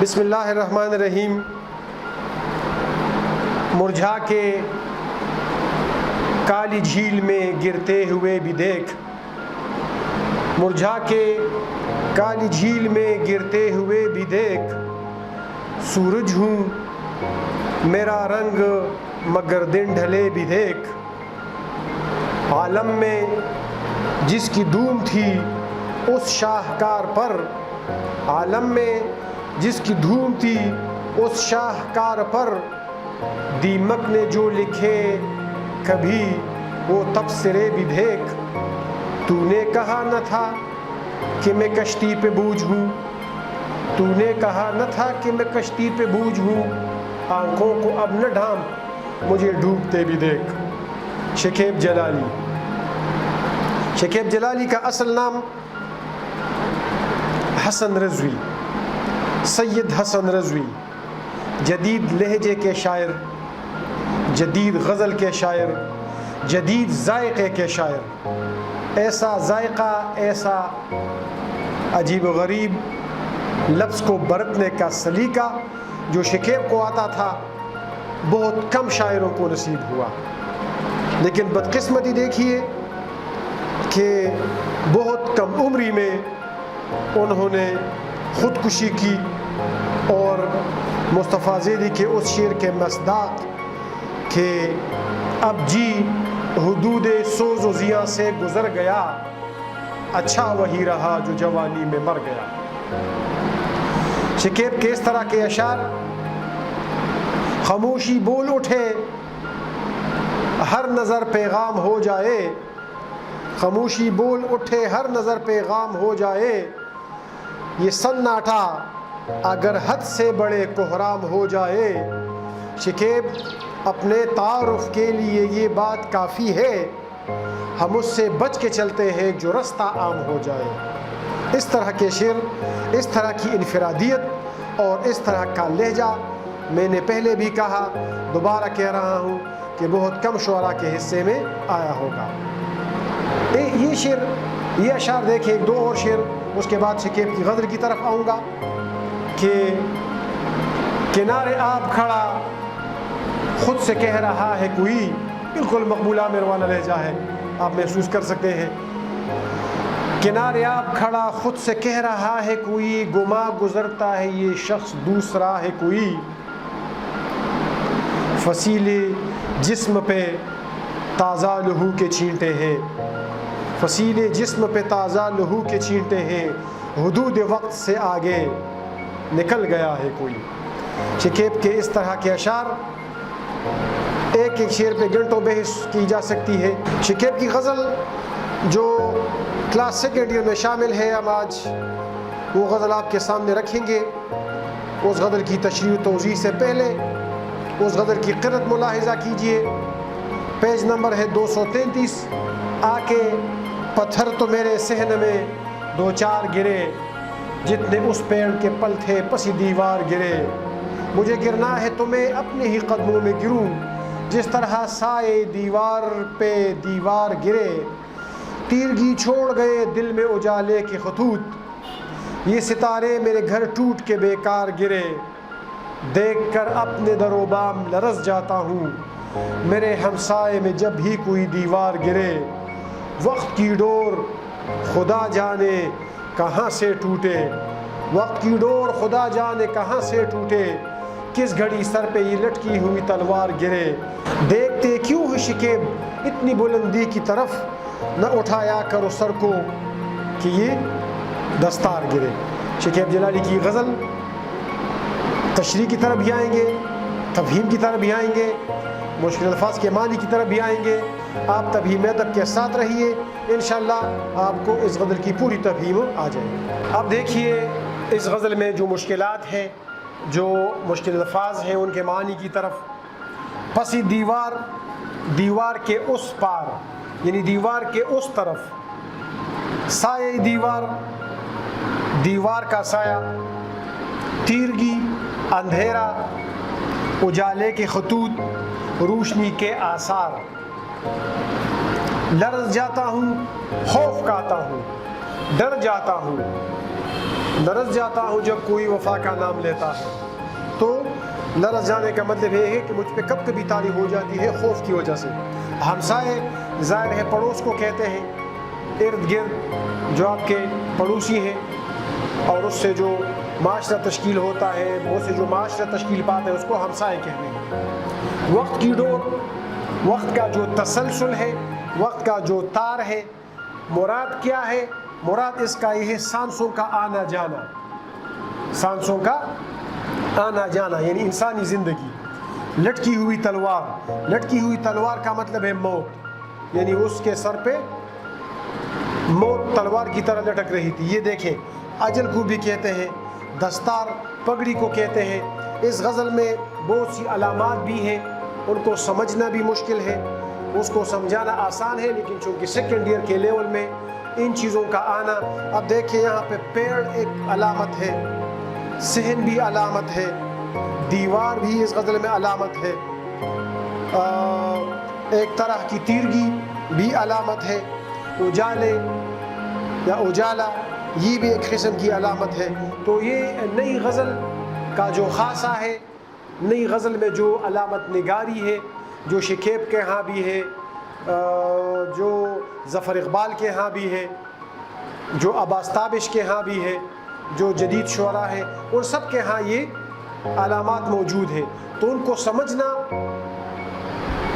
बिस्मिल्लाहिर्रहमानिर्रहीम। मुरझा के काली झील में गिरते हुए भी देख। मुरझा के काली झील में गिरते हुए भी देख। सूरज हूँ, मेरा रंग मगर दिन ढले भी देख। आलम में जिसकी धूम थी, उस शाहकार पर आलम में जिसकी धूम थी, उस शाहकार पर दीमक ने जो लिखे, कभी वो तबसरे भी देख तूने कहा न था कि मैं कश्ती पे बूझ हूँ। तूने कहा न था कि मैं कश्ती पे बूझ हूँ। आँखों को अब न ढाम, मुझे डूबते भी देख। शकेब जलाली। शकेब जलाली का असल नाम हसन रजवी। सैयद हसन रजवी, जदीद लहजे के शायर, जदीद गज़ल के शायर, जदीद जायक़े के शायर। ऐसा जायका, ऐसा अजीब गरीब लफ्ज़ को बरतने का सलीका जो शिकेब को आता था, बहुत कम शायरों को नसीब हुआ। लेकिन बदकिस्मती देखिए कि बहुत कम उम्री में उन्होंने ख़ुदकुशी की और मुस्तफ़ा ज़ेदी के उस शेर के मसदाक के अब जी हदूद सोज ज़िया से गुज़र गया अच्छा वही रहा जो जवानी में मर गया। शिकेब के इस तरह के अशार? खामोशी बोल उठे, हर नज़र पैगाम हो जाए। खामोशी बोल उठे, हर नज़र पैगाम हो जाए। ये सन्नाटा अगर हद से बड़े कोहराम हो जाए शिकेब अपने तारफ़ के लिए ये बात काफ़ी है। हम उससे बच के चलते हैं जो रास्ता आम हो जाए। इस तरह के शेर इस तरह की इनफरादियत और इस तरह का लहजा मैंने पहले भी कहा दोबारा कह रहा हूँ कि बहुत कम शुरा के हिस्से में आया होगा। ए, ये शेर ये अशार देखे दो और शेर उसके बाद शकेब की गदर की तरफ़ आऊँगा। कि किनारे आप खड़ा खुद से कह रहा है, कोई बिल्कुल मकबूला मेरे वाला लहजा है। आप महसूस कर सकते हैं। किनारे आप खड़ा खुद से कह रहा है, कोई गुमा गुजरता है, ये शख्स दूसरा है, कोई। फसीले जिस्म पे ताज़ा लहू के छींटे हैं। फसीले जिस्म पे ताज़ा लहू के छींटे हैं। हदूद वक्त से आगे निकल गया है कोई। शिकेब के इस तरह के अशार एक एक शेर पे घंटों बहस की जा सकती है। शिकेब की गज़ल जो क्लास सेकेंड ईयर में शामिल है, हम आज वो गज़ल आपके सामने रखेंगे। उस गज़ल की तशरी तोज़ी से पहले उस गज़ल की क़रत मुलाहजा कीजिए। पेज नंबर है दो सौ तैंतीस। आके पत्थर तो मेरे सहन में दो चार गिरे। जितने उस पेड़ के पल थे पसी दीवार गिरे। मुझे गिरना है तो मैं अपने ही कदमों में गिरूं। जिस तरह साए दीवार पे दीवार गिरे, तीरगी छोड़ गए दिल में उजाले के खतूत। ये सितारे मेरे घर टूट के बेकार गिरे। देख कर अपने दरोबाम लरस जाता हूँ। मेरे हमसाए में जब भी कोई दीवार गिरे, वक्त की डोर खुदा जाने कहाँ से टूटे? वक्त की डोर खुदा जाने कहाँ से टूटे? किस घड़ी सर पे ये लटकी हुई तलवार गिरे? देखते क्यों है शिकेब इतनी बुलंदी की तरफ़ न उठाया करो सर को कि ये दस्तार गिरे? शिकेब जलाली की गज़ल तशरी की तरफ़ भी आएँगे तफहीम की तरफ़ भी आएँगे। मुश्किल अल्फाज के मानी की तरफ़ भी आएँगे। आप तभी मैदब के साथ रहिए। इन आपको इस गज़ल की पूरी तफहीम आ जाएगी। अब देखिए, इस गज़ल में जो मुश्किल हैं, जो मुश्किल अल्फाज हैं, उनके मानी की तरफ़ पसी दीवार दीवार के उस पार, यानी दीवार के उस तरफ़ साए दीवार दीवार का साया, तीरगी, अंधेरा, उजाले के खतूत रोशनी के आसार। लर्ज जाता हूँ, खौफ खाता हूँ, डर जाता हूँ। लरस जाता हूँ जब कोई वफा का नाम लेता है। तो लरस जाने का मतलब ये है कि मुझ पर कब कभी तारी हो जाती है खौफ की वजह से। हमसाए ज़ाहिर है, पड़ोस को कहते हैं, इर्द गिर्द जो आपके पड़ोसी हैं, और उससे जो माशरा तश्कील होता है वो से जो माशरा तश्कील पाता है, उसको हमसाए कहते हैं। वक्त की डोर, वक्त का जो तसलसल है, वक्त का जो तार है, मुराद क्या है? मुराद इसका यह है सांसों का आना जाना। सांसों का आना जाना, यानी इंसानी ज़िंदगी। लटकी हुई तलवार, लटकी हुई तलवार का मतलब है मौत। यानी उसके सर पे मौत तलवार की तरह लटक रही थी। ये देखें, अजल को भी कहते हैं, दस्तार पगड़ी को कहते हैं। इस गज़ल में बहुत सी अलामात भी हैं। उनको समझना भी मुश्किल है। उसको समझाना आसान है लेकिन चूँकि सेकेंड ईयर के लेवल में इन चीज़ों का आना अब देखिए यहाँ पे पेड़ एक अलामत है सहन भी अलामत है दीवार भी इस गज़ल में अलामत है। आ, एक तरह की तीरगी भी अलामत है उजाले या उजाला ये भी एक किस्म की अलामत है। तो ये नई गज़ल का जो ख़ासा है नई गज़ल में जो अलामत निगारी है, जो शिकेब के यहाँ भी है जो ज़फ़र इकबाल के यहाँ भी है, जो अब्बास ताबिश के यहाँ भी है, जो जदीद शुरा है, उन सब के यहाँ ये अलामत मौजूद है। तो उनको समझना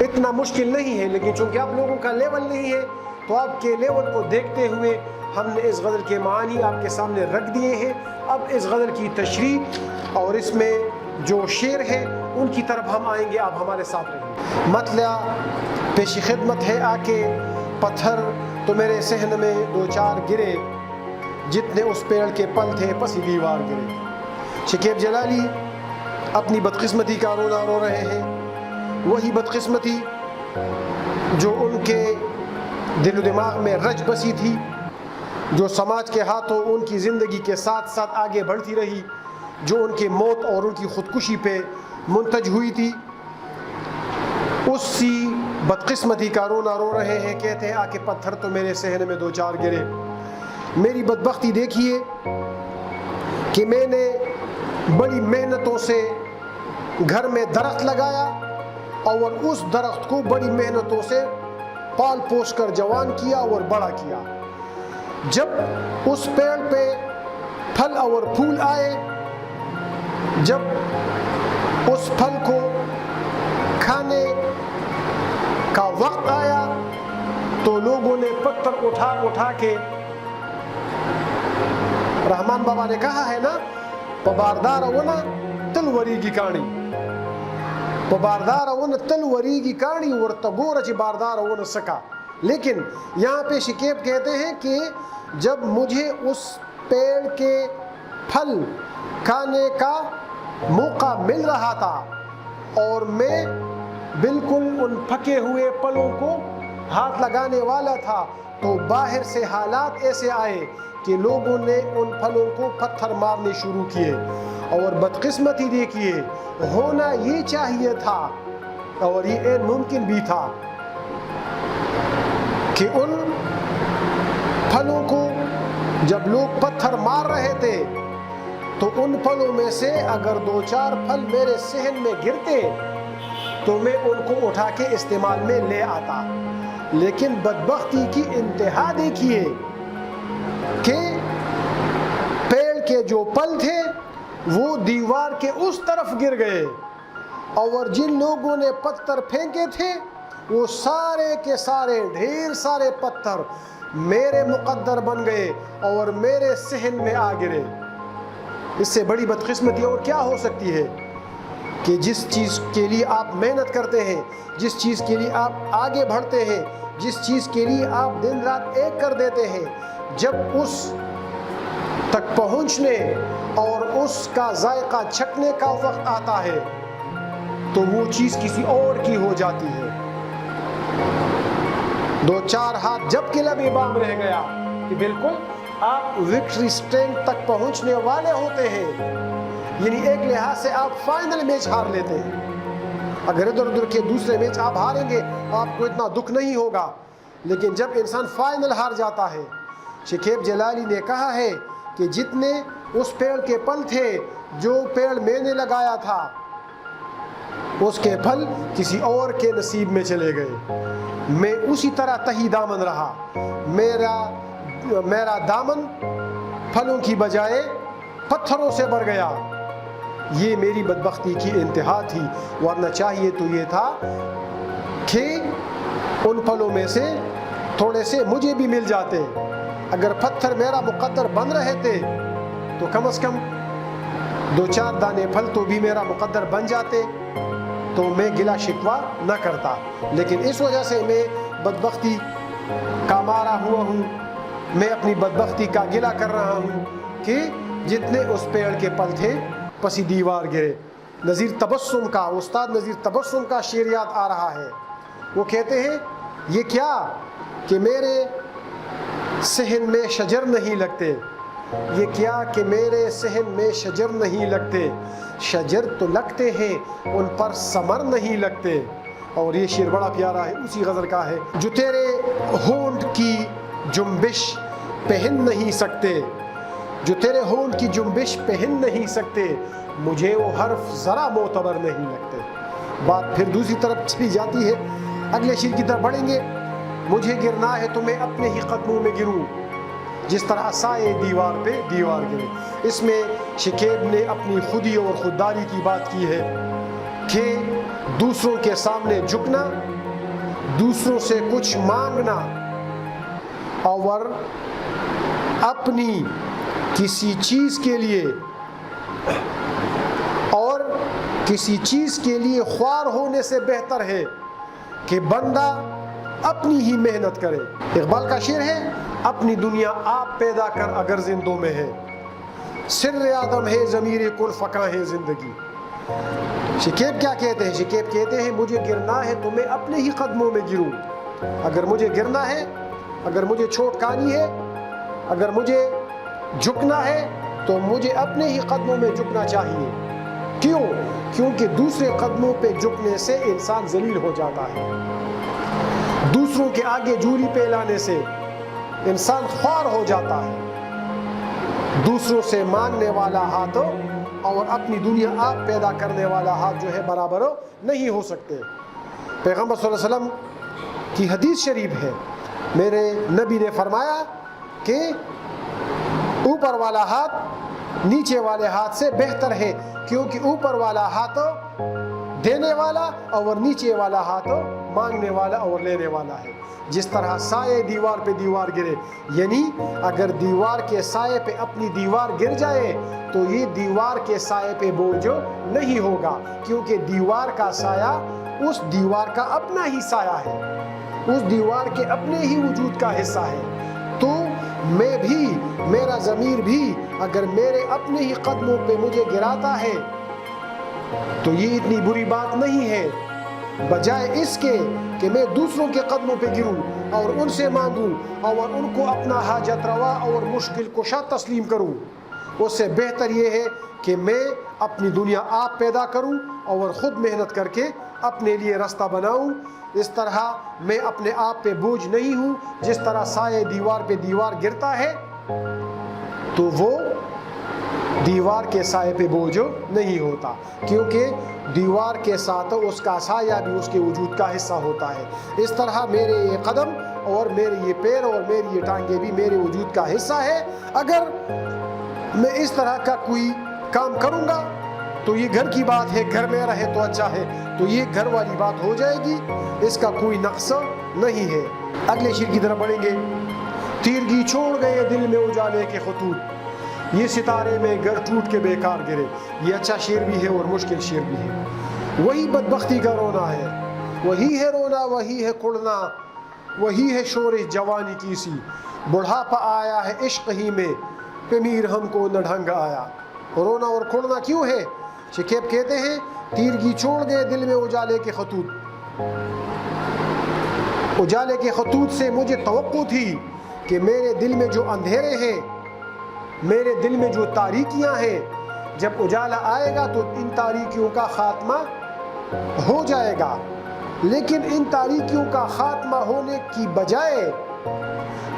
इतना मुश्किल नहीं है, लेकिन चूँकि आप लोगों का लेवल नहीं है तो आपके लेवल को देखते हुए हमने इस गज़ल के मानी आपके सामने रख दिए हैं। अब इस गज़ल की तशरी और इसमें जो शेर है, उनकी तरफ़ हम आएँगे, आप हमारे साथ रहेंगे मतला पेशी खिदमत है आके, पत्थर तो मेरे सहन में दो चार गिरे, जितने उस पेड़ के पल थे पसी दीवार गिरे। शिकेब जलाली अपनी बदकिस्मती का रोना रो रहे हैं, वही बदकिस्मती जो उनके दिल दिमाग में रच बसी थी, जो समाज के हाथों उनकी ज़िंदगी के साथ साथ आगे बढ़ती रही जो उनकी मौत और उनकी ख़ुदकुशी पे मुंतज हुई थी, उसी बदकिस्मती का रोना रो रहे हैं, कहते हैं, आके पत्थर तो मेरे सहन में दो चार गिरे। मेरी बदबख्ती देखिए कि मैंने बड़ी मेहनतों से घर में दरख्त लगाया और उस दरख्त को बड़ी मेहनतों से पाल पोस कर जवान किया और बड़ा किया। जब उस पेड़ पे फल और फूल आए जब उस फल को खाने का वक्त आया तो लोगों ने पत्थर उठा उठा के रहमान बाबा ने कहा, है ना? पबारदार ना, तलवरी की कहानी पबारदार वन तलवरी की कहानी और तगोर बारदार वन सका। लेकिन यहाँ पे शिकेब कहते हैं कि जब मुझे उस पेड़ के फल खाने का मौका मिल रहा था और मैं बिल्कुल उन पके हुए पलों को हाथ लगाने वाला था। तो बाहर से हालात ऐसे आए कि लोगों ने उन फलों को पत्थर मारने शुरू किए और बदकिस्मती देखिए, होना ये चाहिए था और ये मुमकिन भी था कि उन फलों को जब लोग पत्थर मार रहे थे तो उन फलों में से अगर दो चार फल मेरे सहन में गिरते तो मैं उनको उठा के इस्तेमाल में ले आता। लेकिन बदबख्ती की इंतहा देखिए कि पेड़ के जो पल थे, वो दीवार के उस तरफ़ गिर गए। और जिन लोगों ने पत्थर फेंके थे, वो सारे के सारे, ढेर सारे पत्थर मेरे मुकद्दर बन गए और मेरे सहन में आ गिरे। इससे बड़ी बदकिस्मती और क्या हो सकती है कि जिस चीज़ के लिए आप मेहनत करते हैं, जिस चीज़ के लिए आप आगे बढ़ते हैं, जिस चीज़ के लिए आप दिन रात एक कर देते हैं, जब उस तक पहुँचने और उसका जायका छकने का वक्त आता है तो वो चीज़ किसी और की हो जाती है। दो चार हाथ जब के लब बाम रह गया कि बिल्कुल आप विक्ट्री स्टैंड तक पहुँचने वाले होते हैं। यानी एक लिहाज से आप फाइनल मैच हार लेते हैं। अगर इधर उधर के दूसरे मैच आप हारेंगे, आपको इतना दुख नहीं होगा। लेकिन जब इंसान फाइनल हार जाता है शिकेब जलाली ने कहा है कि जितने उस पेड़ के पल थे, जो पेड़ मैंने लगाया था, उसके फल किसी और के नसीब में चले गए। मैं उसी तरह तही दामन रहा। मेरा मेरा दामन फलों की बजाय पत्थरों से भर गया। ये मेरी बदबख्ती की इंतहा थी, वरना चाहिए तो ये था कि उन फलों में से थोड़े से मुझे भी मिल जाते। अगर पत्थर मेरा मुकद्दर बन रहे थे तो कम अज़ कम दो चार दाने फल तो भी मेरा मुकद्दर बन जाते तो मैं गिला शिकवा न करता। लेकिन इस वजह से मैं बदबख्ती का मारा हुआ हूँ। मैं अपनी बदबख्ती का गिला कर रहा हूँ कि जितने उस पेड़ के पल थे, पसी दीवार गिरे। नज़ीर तबस्सुम का, उस्ताद नज़ीर तबस्सुम का शेर याद आ रहा है। वो कहते हैं, ये क्या कि मेरे सहन में शजर नहीं लगते? ये क्या कि मेरे सहन में शजर नहीं लगते? शजर तो लगते हैं, उन पर समर नहीं लगते। और ये शेर बड़ा प्यारा है, उसी गज़ल का है, जो तेरे होंठ की जुम्बिश पहन नहीं सकते। जो तेरे होंठ की जुम्बिश पहन नहीं सकते, मुझे वो हर्फ ज़रा मोतबर नहीं लगते। बात फिर दूसरी तरफ़ चली जाती है। अगले शेर की तरफ़ बढ़ेंगे। मुझे गिरना है तो मैं अपने ही कदमों में गिरूँ। जिस तरह साए दीवार पे दीवार गिरे। इसमें शिकेब ने अपनी खुदी और खुददारी की बात की है कि दूसरों के सामने झुकना, दूसरों से कुछ मांगना और अपनी किसी चीज़ के लिए और किसी चीज़ के लिए ख्वार होने से बेहतर है कि बंदा अपनी ही मेहनत करे। इकबाल का शेर है, अपनी दुनिया आप पैदा कर अगर जिंदों में है। सिर आदम है, ज़मीर कुल फ़का है ज़िंदगी। शिकेब क्या कहते हैं? शिकेब कहते हैं, मुझे गिरना है तो मैं अपने ही कदमों में गिरूं। अगर मुझे गिरना है अगर मुझे चोट खानी है, अगर मुझे झुकना है तो मुझे अपने ही कदमों में झुकना चाहिए। क्यों? क्योंकि दूसरे कदमों पे झुकने से इंसान जलील हो जाता है। दूसरों के आगे जूरी पे लाने से इंसान ख्वार हो जाता है। दूसरों से मांगने वाला हाथ और अपनी दुनिया आप पैदा करने वाला हाथ जो है बराबर नहीं हो सकते। पैगंबर वसल्लम की हदीस शरीफ है। मेरे नबी ने फरमाया कि ऊपर वाला हाथ नीचे वाले हाथ से बेहतर है, क्योंकि ऊपर वाला हाथ देने वाला और नीचे वाला हाथ मांगने वाला और लेने वाला है। जिस तरह साए दीवार पे दीवार गिरे, यानी अगर दीवार के साए पे अपनी दीवार गिर जाए तो ये दीवार के साए पे बोझ नहीं होगा, क्योंकि दीवार का साया उस दीवार का अपना ही साया है। उस दीवार के अपने ही वजूद का हिस्सा है। तो मैं भी, मेरा ज़मीर भी, अगर मेरे अपने ही कदमों पे मुझे गिराता है तो ये इतनी बुरी बात नहीं है। बजाय इसके कि मैं दूसरों के कदमों पे गिरूं और उनसे मांगूं और उनको अपना हाजत रवा और मुश्किल कुशा तस्लीम करूँ। उससे बेहतर ये है कि मैं अपनी दुनिया आप पैदा करूँ और ख़ुद मेहनत करके अपने लिए रास्ता बनाऊँ। इस तरह मैं अपने आप पे बोझ नहीं हूँ। जिस तरह साए दीवार पे दीवार गिरता है तो वो दीवार के साए पे बोझ नहीं होता। क्योंकि दीवार के साथ उसका साया भी उसके वजूद का हिस्सा होता है। इस तरह मेरे ये कदम और मेरे ये पैर और मेरी ये टांगे भी मेरे वजूद का हिस्सा है। अगर मैं इस तरह का कोई काम करूँगा तो ये घर की बात है, घर में रहे तो अच्छा है तो ये घर वाली बात हो जाएगी, इसका कोई नक्शा नहीं है। अगले शेर की तरफ़ बढ़ेंगे। तीरगी छोड़ गए दिल में उजाले के खतूत। ये सितारे में घर टूट के बेकार गिरे। ये अच्छा शेर भी है और मुश्किल शेर भी है। वही बदबख्ती का रोना है। वही है रोना, वही है कुड़ना। वही है शोर जवानी की सी। बुढ़ापा आया है इश्क ही में। पमीर हमको न ढंग आया। रोना और कुड़ना क्यों है? शिकेब कहते हैं तीरगी छोड़ गए दिल में उजाले के खतूत। उजाले के खतूत से मुझे तो थी कि मेरे दिल में जो अंधेरे हैं, मेरे दिल में जो तारीकियाँ हैं, जब उजाला आएगा तो इन तारीकियों का ख़ात्मा हो जाएगा। लेकिन इन तारीकियों का ख़ात्मा होने की बजाय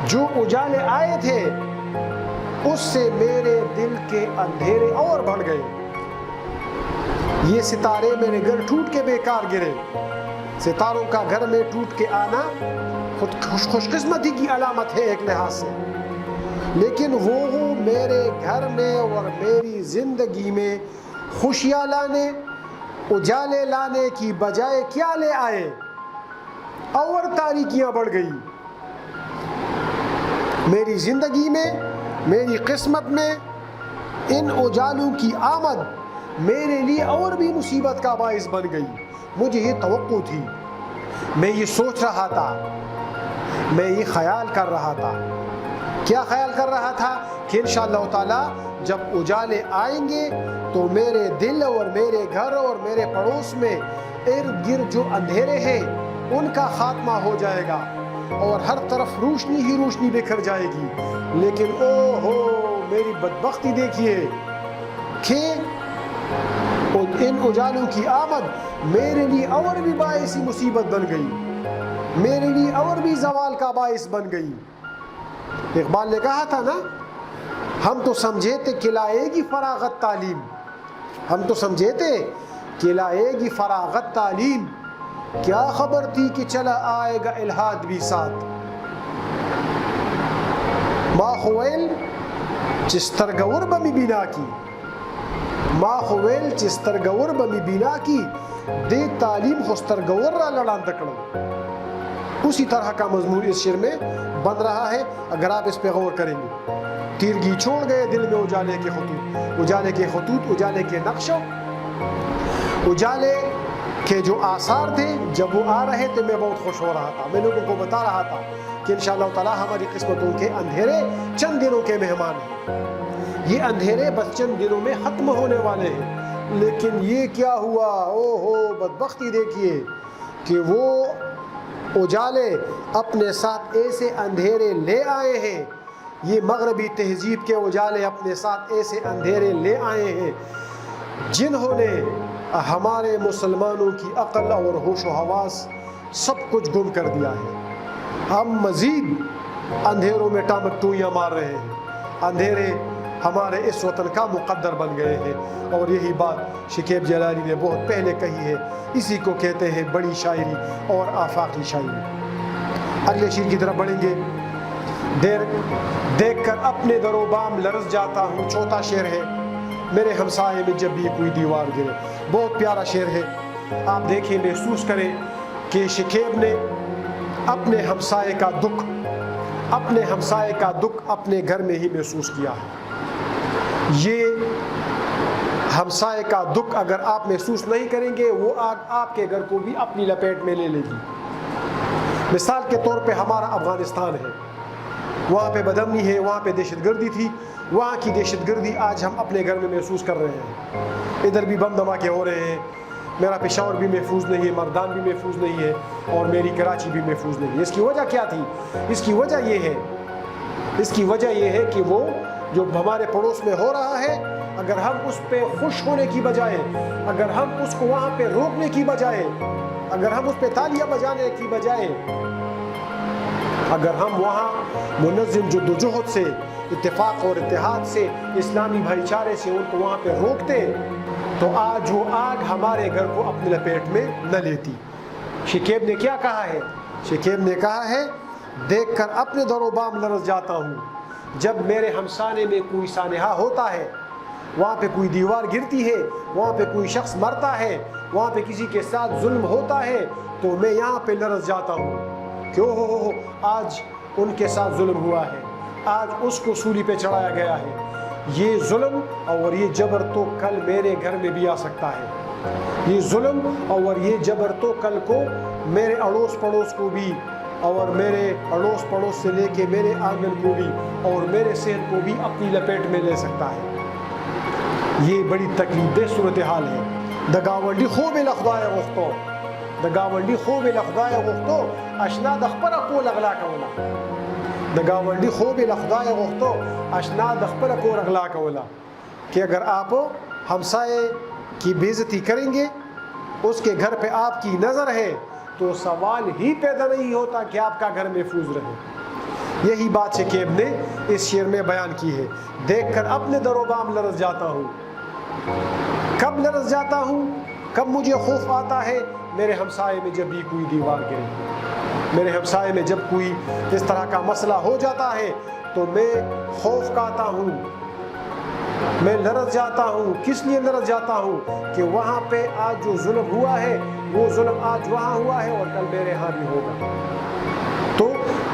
जो उजाले आए थे, उससे मेरे दिल के अंधेरे और बढ़ गए। ये सितारे मेरे घर टूट के बेकार गिरे। सितारों का घर में टूट के आना खुद खुश खुशकिस्मती की अलामत है एक लिहाज से। लेकिन वो हो मेरे घर में और मेरी ज़िंदगी में खुशियाँ लाने, उजाले लाने की बजाय क्या ले आए? और तारीकियाँ बढ़ गई। मेरी ज़िंदगी में, मेरी किस्मत में इन उजालों की आमद मेरे लिए और भी मुसीबत का बायस बन गई। मुझे ये तो थी। मैं ये सोच रहा था। मैं ये ख्याल कर रहा था। क्या ख्याल कर रहा था? कि इन ताला, जब उजाले आएँगे तो मेरे दिल और मेरे घर और मेरे पड़ोस में इर्द गिर्द जो अंधेरे हैं, उनका खात्मा हो जाएगा और हर तरफ़ रोशनी ही रोशनी बिखर जाएगी। लेकिन ओ हो मेरी बदबख्ती देखिए, कि इन उजालों की आमद मेरे लिए और भी बायसी मुसीबत बन गई। मेरे लिए और भी जवाल का बायस बन गई। इकबाल ने कहा था ना, हम तो समझे थे कि लाएगी फरागत तालीम। हम तो समझे थे कि लाएगी फरागत तालीम। क्या खबर थी कि चला आएगा इल्हाद भी साथ? माखवेल चिस्तर बमी बिना की माखवेल चिस्तर गौर बमी बिना की, दे तालीम खुस्तर गौर रा लड़ान तकड़ो उसी तरह का मजमून इस शेर में बन रहा है, अगर आप इस पे गौर करेंगे। तीरगी छोड़ गए दिल में उजाले के खतूत, उजाले के खतूत, उजाले के नक्श। उजाले के जो आसार थे, जब वो आ रहे थे, मैं बहुत खुश हो रहा था। मैं लोगों को बता रहा था कि इन ताला हमारी किस्मतों के अंधेरे चंद दिनों के मेहमान हैं। ये अंधेरे बस चंद दिनों में ख़त्म होने वाले हैं। लेकिन ये क्या हुआ? ओ हो बदबख्ती देखिए कि वो उजाले अपने साथ ऐसे अंधेरे ले आए हैं। ये मगरबी तहजीब के उजाले अपने साथ ऐसे अंधेरे ले आए हैं। जिन्होंने हमारे मुसलमानों की अकल और होश हवास सब कुछ गुम कर दिया है। हम मज़ीद अंधेरों में टामक टूइयाँ मार रहे हैं। अंधेरे हमारे इस वतन का मुकद्दर बन गए हैं। और यही बात शिकेब जलाली ने बहुत पहले कही है। इसी को कहते हैं बड़ी शायरी और आफाकी शायरी। अगले शीर की तरफ़ बढ़ेंगे। देर देख कर अपने दरोबाम लरस जाता हूँ। चौथा शेर है, मेरे हमसाए में जब भी कोई दीवार गिरे। बहुत प्यारा शेर है। आप देखिए, महसूस करें कि शिकेब ने अपने हमसाए का दुख, अपने हमसाए का दुख अपने घर में ही महसूस किया है। ये हमसाए का दुख अगर आप महसूस नहीं करेंगे, वो आग आपके घर को भी अपनी लपेट में ले लेगी। मिसाल के तौर पे हमारा अफ़गानिस्तान है। वहाँ पे बदमनी है, वहाँ पे दहशत गर्दी थी। वहाँ की दहशत गर्दी आज हम अपने घर में महसूस कर रहे हैं। इधर भी बम धमाके हो रहे हैं। मेरा पेशावर भी महफूज नहीं है, मरदान भी महफूज नहीं है और मेरी कराची भी महफूज नहीं है। इसकी वजह क्या थी? इसकी वजह यह है, इसकी वजह यह है कि वो जो हमारे पड़ोस में हो रहा है, अगर हम उस पर खुश होने की बजाय, अगर हम उसको वहाँ पे रोकने की बजाय, अगर हम उस पर तालियाँ बजाने की बजाय, अगर हम वहाँ मुनज़म जद्दोजहद से इतफ़ाक़ और इतिहाद से, इस्लामी भाईचारे से उनको वहाँ पर रोकते तो आज वो आग हमारे घर को अपनी लपेट में न लेती। शिकेब ने क्या कहा है? शिकेब ने कहा है देख कर अपने दरोबाम लरस जाता हूँ। जब मेरे हमसाने में कोई सानहा होता है वहाँ पे कोई दीवार गिरती है वहाँ पे कोई शख्स मरता है वहाँ पे किसी के साथ जुल्म होता है तो मैं यहाँ पे लरस जाता हूँ। क्यों? हो, हो, हो आज उनके साथ जुल्म हुआ है। आज उसको सूली पे चढ़ाया गया है। ये जुल्म और ये जबर तो कल मेरे घर में भी आ सकता है। ये जुल्म और ये जबर तो कल को मेरे अड़ोस पड़ोस को भी और मेरे अड़ोस पड़ोस से लेके मेरे आँगन को भी और मेरे सेहत को भी अपनी लपेट में ले सकता है। ये बड़ी तकलीफ़ सूरत हाल है दगावंडी खूब लखदाय वक्तो। दगावंडी खूब लखदाय वो अशना दखपर को लगला कवला दगावंडी खूब लखदाय वो अशना दखपर को लगला कवला कि अगर आप हमसाए की बेज़ती करेंगे, उसके घर पे आपकी नज़र है तो सवाल ही पैदा नहीं होता कि आपका घर महफूज रहे। यही बात शेकेब ने इस शेर में बयान की है। देखकर अपने दरोबाम लरस जाता हूँ। कब लरस जाता हूँ? कब मुझे खौफ आता है? मेरे हमसाए में जब भी कोई दीवार गिरे। मेरे हमसाए में जब कोई इस तरह का मसला हो जाता है तो मैं खौफ खाता हूँ। मैं लरस जाता हूँ। किस लिए लरस जाता हूँ? कि वहाँ पे आज जो जुल्म हुआ है वो जुल्म आज वहाँ हुआ है और कल मेरे यहाँ भी होगा। तो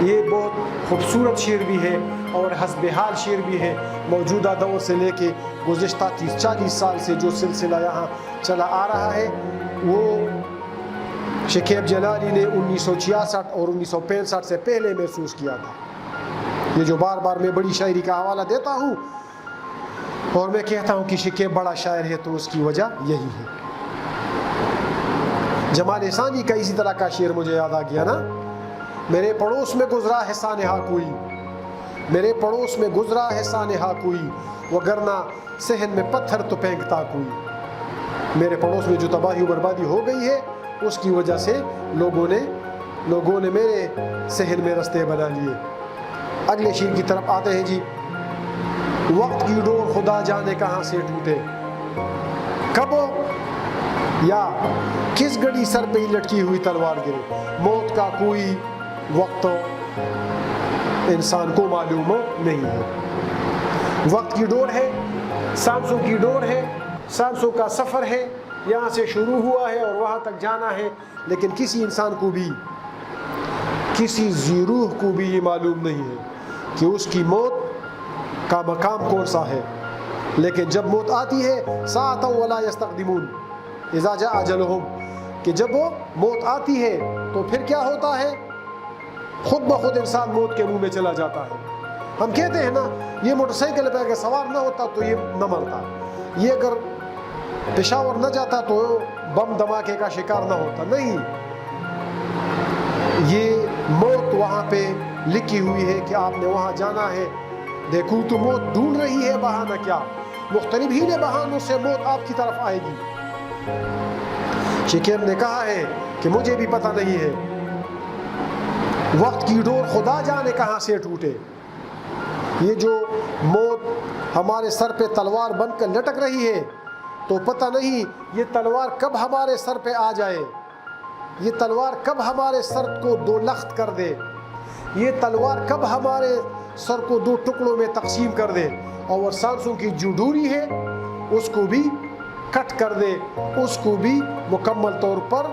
ये बहुत खूबसूरत शेर भी है और हसब हाल शेर भी है। मौजूदा दौर से लेके गुज्त तीस, चालीस साल से जो सिलसिला यहाँ चला आ रहा है, वो शेखेब जलाली ने उन्नीस सौ छियासठ और उन्नीस सौ पैंसठ से पहले महसूस किया था। ये जो बार बार मैं बड़ी शायरी का हवाला देता हूँ और मैं कहता हूँ कि शेखेब बड़ा शायर है तो उसकी वजह यही है। जमाल सानी का इसी तरह का शेर मुझे याद आ गया ना। मेरे पड़ोस में गुजरा है सानहा कोई। मेरे पड़ोस में गुजरा है सानहा कोई। वगरना सहन में पत्थर तो फेंकता कोई। मेरे पड़ोस में जो तबाही बर्बादी हो गई है, उसकी वजह से लोगों ने लोगों ने मेरे सहन में रस्ते बना लिए। अगले शीर की तरफ़ आते हैं जी। वक्त की डोर खुदा जाने कहाँ से टूटे। कब या किस घड़ी सर पे ही लटकी हुई तलवार गिरे? मौत का कोई वक्त इंसान को मालूम नहीं है। वक्त की डोर है, सांसों की डोर है, सांसों का सफ़र है, यहाँ से शुरू हुआ है और वहाँ तक जाना है, लेकिन किसी इंसान को भी, किसी ज़रूह को भी ये मालूम नहीं है कि उसकी मौत का मकाम कौन सा है। लेकिन जब मौत आती है, सात वला यस्तकदिमून। इजाजा अजलहुम, कि जब वो मौत आती है तो फिर क्या होता है? खुद ब खुद इंसान मौत के मुँह में चला जाता है। हम कहते हैं ना, ये मोटरसाइकिल पे अगर सवार ना होता तो ये न मरता। ये अगर पेशावर न जाता तो बम धमाके का शिकार ना होता। नहीं। ये मौत वहाँ पे लिखी हुई है कि आपने वहाँ जाना है। देखूँ तो मौत ढूंढ रही है बहाना क्या। मुख्तलिफ़ ही बहानों से मौत आपकी तरफ़ आएगी। शिकेम ने कहा है कि मुझे भी पता नहीं है वक्त की डोर खुदा जाने कहाँ से टूटे। ये जो मौत हमारे सर पे तलवार बनकर लटक रही है तो पता नहीं ये तलवार कब हमारे सर पे आ जाए। ये तलवार कब हमारे सर को दो लख्त कर दे। ये तलवार कब हमारे सर को दो टुकड़ों में तकसीम कर दे। और सांसों की जो डूरी है, उसको भी कट कर दे, उसको भी मुकम्मल तौर पर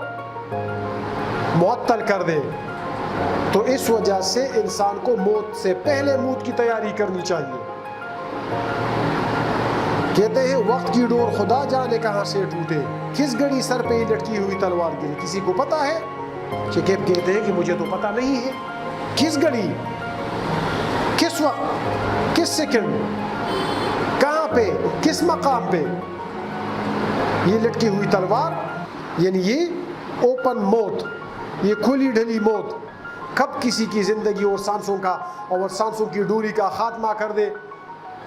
मुअत्तल कर दे। तो इस वजह से इंसान को मौत से पहले मौत की तैयारी करनी चाहिए। कहते हैं, वक्त की डोर खुदा जाने कहाँ से टूटे। किस घड़ी सर पे लटकी हुई तलवार गिरी? किसी को पता है? शिकेब कहते हैं कि मुझे तो पता नहीं है। किस घड़ी? किस वक्त? किस सेकंड? कहाँ पे? किस मकाम पे? ये लटकी हुई तलवार, यानी ये ओपन मौत, ये खुली ढली मौत, कब किसी की ज़िंदगी और सांसों का और सांसों की दूरी का खात्मा कर दे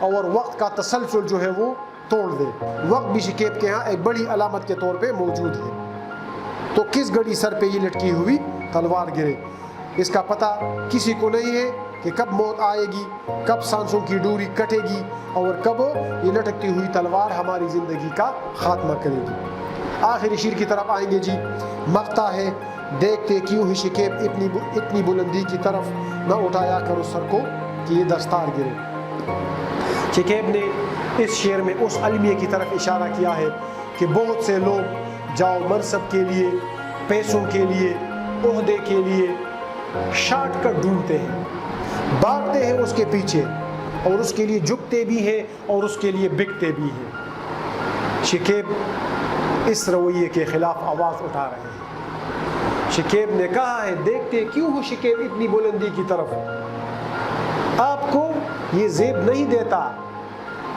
और वक्त का तसलसल जो है वो तोड़ दे। वक्त भी शिकेब के यहाँ एक बड़ी अलामत के तौर पे मौजूद है। तो किस घड़ी सर पे ये लटकी हुई तलवार गिरे? इसका पता किसी को नहीं है। कि कब मौत आएगी, कब सांसों की दूरी कटेगी और कब ये लटकती हुई तलवार हमारी ज़िंदगी का खात्मा करेगी। आखिरी शीर की तरफ़ आएँगे जी। मकता है, देखते क्यों ही शिकेब इतनी इतनी बुलंदी की तरफ़ न उठाया करो सर को कि ये दस्तार गिरे। शिकेब ने इस शेर में उस अलमिए की तरफ़ इशारा किया है कि बहुत से लोग जाओ मनसब के लिए, पैसों के लिए अहदे के लिए शॉर्टकट ढूंढते हैं। भागते हैं उसके पीछे और उसके लिए झुकते भी हैं और उसके लिए बिकते भी हैं। शिकेब इस रवैये के खिलाफ आवाज़ उठा रहे हैं। शिकेब ने कहा है, देखते क्यों हो शिकेब इतनी बुलंदी की तरफ़? आपको ये जेब नहीं देता।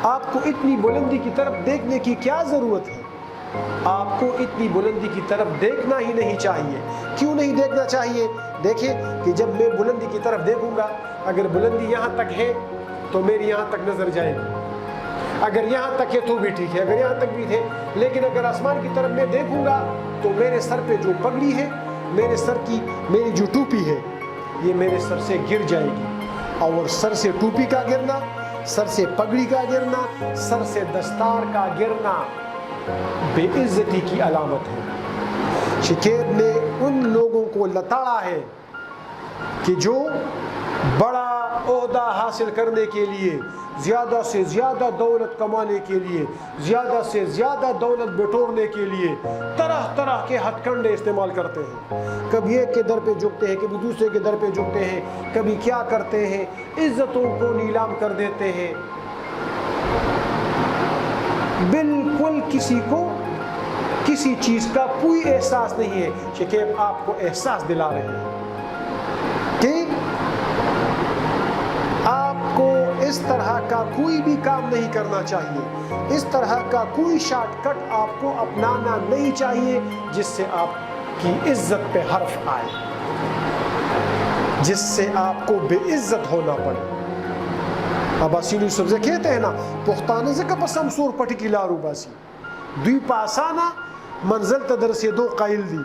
आपको इतनी बुलंदी की तरफ़ देखने की क्या ज़रूरत है? आपको इतनी बुलंदी की तरफ़ देखना ही नहीं चाहिए। क्यों नहीं देखना चाहिए? देखिए कि जब मैं बुलंदी की तरफ़ देखूँगा, अगर बुलंदी यहाँ तक है तो मेरी यहाँ तक नज़र जाएगी। अगर यहाँ तक है तो भी ठीक है। अगर यहाँ तक भी थे, लेकिन अगर आसमान की तरफ़ मैं देखूँगा तो मेरे सर पे जो पगड़ी है, मेरे सर की, मेरी जो टूपी है, ये मेरे सर से गिर जाएगी। और सर से टूपी का गिरना, सर से पगड़ी का गिरना, सर से दस्तार का गिरना बेइज्जती की अलामत है। शिकेब ने उन लोगों को लताड़ा है कि जो बड़ा ओहदा हासिल करने के लिए, ज़्यादा से ज़्यादा दौलत कमाने के लिए, ज़्यादा से ज़्यादा दौलत बटोरने के लिए तरह तरह के हथकंडे इस्तेमाल करते हैं। कभी एक के दर पे झुकते हैं, कभी दूसरे के दर पे झुकते हैं, कभी क्या करते हैं, इज्जतों को नीलाम कर देते हैं। बिल्कुल किसी को किसी चीज़ का कोई एहसास नहीं है शिकेब आपको एहसास दिला रहे हैं। कि आपको इस तरह का कोई भी काम नहीं करना चाहिए। इस तरह का कोई शॉर्टकट आपको अपनाना नहीं चाहिए, जिससे आपकी इज़्ज़त पे हर्फ आए। जिससे आपको बेइज्जत होना पड़े। अबासीन सबसे कहते हैं ना दुई पासाना मंजिल तदर से दो कायल दी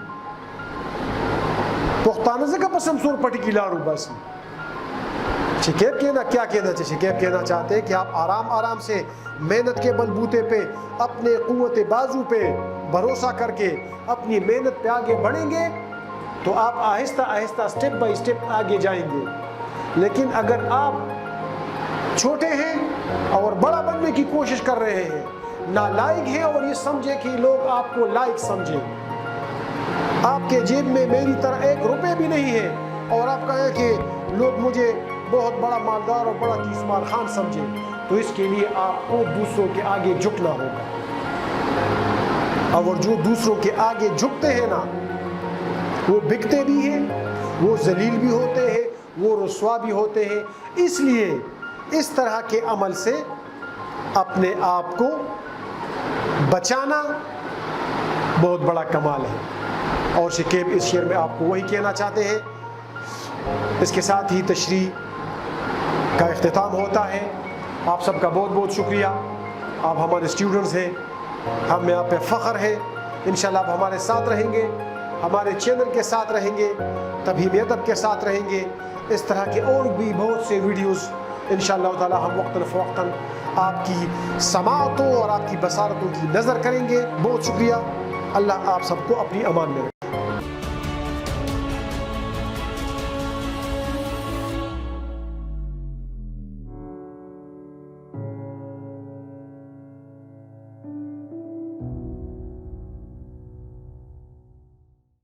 पुख्ताने से कपसम सोर पटी की लारू बासी शिकेब कहना क्या कहना चाहिए शिकेब कहना चाहते हैं कि आप आराम आराम से मेहनत के बलबूते पे अपने कुत बाजू पे भरोसा करके अपनी मेहनत पे आगे बढ़ेंगे तो आप Aahista Aahista step by step आगे जाएँगे लेकिन अगर आप छोटे हैं और बड़ा बनने की कोशिश कर रहे हैं नालायक हैं और ये समझे कि लोग आपको लायक समझे। आपके जेब में मेरी तरह एक रुपए भी नहीं है और आप कहें कि लोग मुझे बहुत बड़ा मालदार और बड़ा तीसमार खान समझे तो इसके लिए आपको दूसरों के आगे झुकना होगा। और जो दूसरों के आगे झुकते हैं ना, वो बिकते भी हैं, वो जलील भी होते हैं, वो रसवा भी होते हैं। इसलिए इस तरह के अमल से अपने आप को बचाना बहुत बड़ा कमाल है। और शिकेब इस शेर में आपको वही कहना चाहते हैं। इसके साथ ही तशरी का अख्ताम होता है। आप सबका बहुत बहुत शुक्रिया। आप हमारे स्टूडेंट्स हैं। हमें आप पे फ़ख्र है। इन आप हमारे साथ रहेंगे। हमारे चैनल के साथ रहेंगे। तभी अदब के साथ रहेंगे। इस तरह के और भी बहुत से वीडियोस इन ताला हम वक्त फ़वक्ता आपकी समातों और आपकी बसारतों की नज़र करेंगे। बहुत शुक्रिया। अल्लाह आप सबको अपनी अमान में